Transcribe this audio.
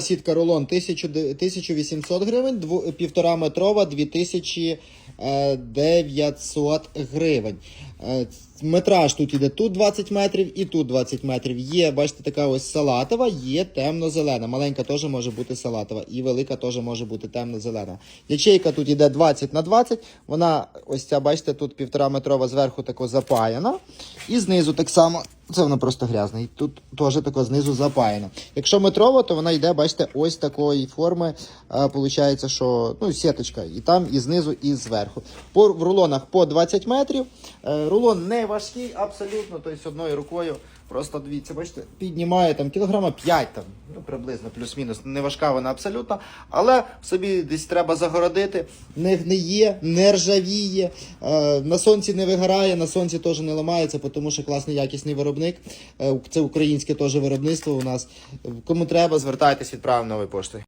Сітка рулон 1800 гривень, дву- півтора метрова 2900 гривень. Е, Метраж тут іде тут 20 метрів і тут 20 метрів. Є, бачите, така ось салатова, є темно-зелена. Маленька теж може бути салатова, і велика теж може бути темно-зелена. Ячейка тут іде 20 на 20. Вона ось ця, бачите, тут півтора метрова зверху тако запаяна. І знизу так само. Це воно просто грязне. І тут теж тако знизу запаяно. Якщо метрова, то вона йде, бачите, ось такої форми. А, получається, що ну, сіточка. І там, і знизу, і зверху. По, в рулонах по 20 метрів. Е, рулон не важкий, абсолютно. Тобто одною рукою. Просто дивіться, бачите, піднімає там кілограма 5, там, приблизно, плюс-мінус. Не важка вона абсолютно. Але собі десь треба загородити. Не гниє, не ржавіє, е, на сонці не вигорає, на сонці теж не ламається, тому що класний якісний виробник. Е, Це українське теж виробництво у нас. Кому треба, звертайтесь, відправимо новою поштою.